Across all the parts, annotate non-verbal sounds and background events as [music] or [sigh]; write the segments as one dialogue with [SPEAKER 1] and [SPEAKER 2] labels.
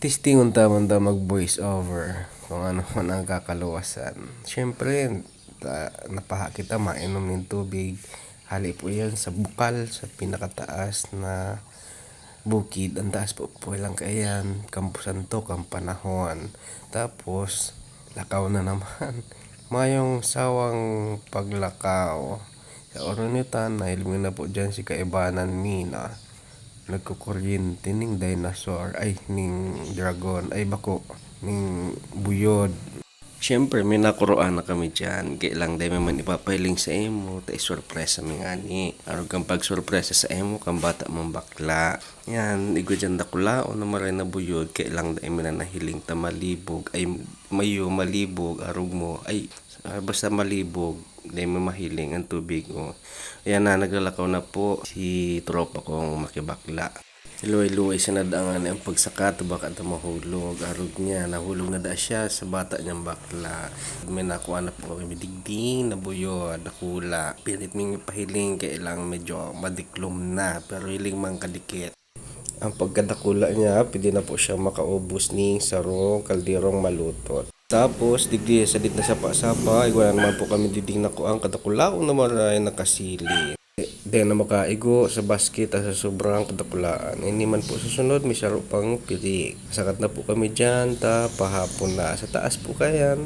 [SPEAKER 1] testing unta man ta mag voice over kung ano man ang kakaluwasan. Siyempre, ta, napaha kita mainom ng tubig. Hali po yan sa bukal, sa pinakataas na bukid. Ang taas po po lang kayan. Kampusan to, kampanahon. Tapos, lakaw na naman. [laughs] Mayong sawang paglakaw. Sa oranitan, nailmin na po dyan si Kaibanan Mina nagkukuryente ning dinosaur. Ay ning dragon. Ay bako. Ning buyod Siyempre, may nakuroan na kami dyan. Kailang dahil man ipapailing sa emo, tayo sorpresa mi nga ni. Araw kang pag sorpresa sa emo, kang bata mong bakla. Yan, igo dyan dakula o na maray na buyod, kailang dahil man na nahiling ta malibog, ay mayo malibog, arog mo, ay basta malibog, dahil mo mahiling ang tubig o. Yan na, naglalakaw na po si tropa kong makibakla. Na daangan ang pagsakat baka ito mahulog. Arog niya, nahulog na da siya sa bata niyang bakla. May nakuha na po kami digding, nabuyo, nakula. Pilit ming pahiling, kailang medyo madiklom na. Pero hiling mang kadikit. Ang pagkadakula niya, pwede na po siya makaubos ni sarong kalderong malutot. Tapos, digdi sa dit na sapa-sapa, igwa naman po kami diding na ko ang kadakulaon na maray nakasili. Then na makaigo sa basket sa sobrang kadakulaan. Hindi man po susunod, may saro pang pili. Sakat na po kami dyan, ta pahapon na. Sa taas po kayan,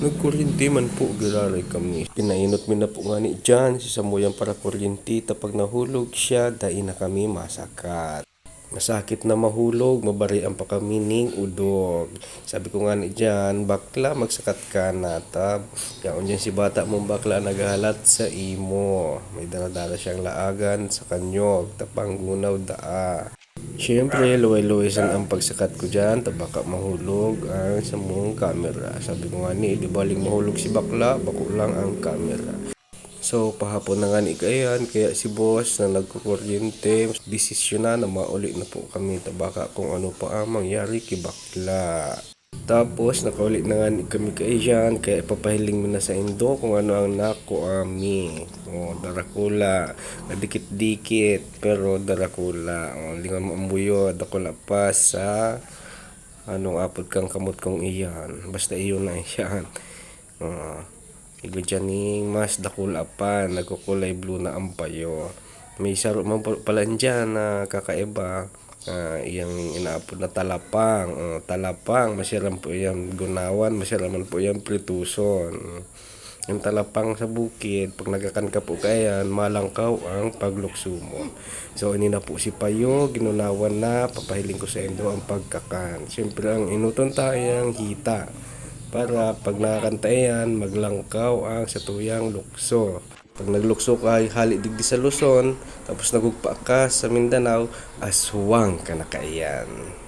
[SPEAKER 1] nagkuryente man po, giraray kami. Pinainot mi na po nga ni dyan, si Samuyan para kuryente. Tapag nahulog siya, dahil na kami masakat. Masakit na mahulog, mabarian pa kami ning udog. Sabi ko nga dyan, bakla, magsakat ka na. Tab, dyan si bata mong bakla naghahalat sa imo. May daladala siyang laagan sa kanyog, tapang gunaw daa. Siyempre, luway-luwaysan ang pagsakat ko dyan, tabaka mahulog ang sa mong camera. Sabi ko nga ni, di baling mahulog si bakla, bako lang ang camera. So, pahapon na nga ni kayan, kaya si boss na nagkukuryente, desisyon na na mauli na po kami tabaka kung ano pa ang mangyari kay bakla. Tapos, nakauli na nga ni kami kayan, kaya ipapahiling mo na sa indo kung ano ang nako ami. O, darakula, dikit-dikit, pero darakula. O, lingon mo ang buyo, dakula pa sa anong apod kang kamot kong iyan. Basta iyon na iyan. Uh, Igo dyaning mas dakula pa, nagkukulay blue na ang payo. May saro man pala dyan na kakaiba. Uh, iyang inaapod na talapang. Uh, talapang, masiram po yung gunawan, masiram man po yung prituson. Yung talapang sa bukid, pag nagakan ka po kayan, malangkaw ang paglukso mo. So, ini na po si Payo, ginunawan na, papahiling ko sa endo ang pagkakan. Siyempre, ang inuton tayong hita para pag nakakanta yan, maglangkaw ang sa tuyang lukso. Pag naglukso ka, hali digdi sa Luzon, tapos nagugpa ka sa Mindanao, aswang ka na kaiyan.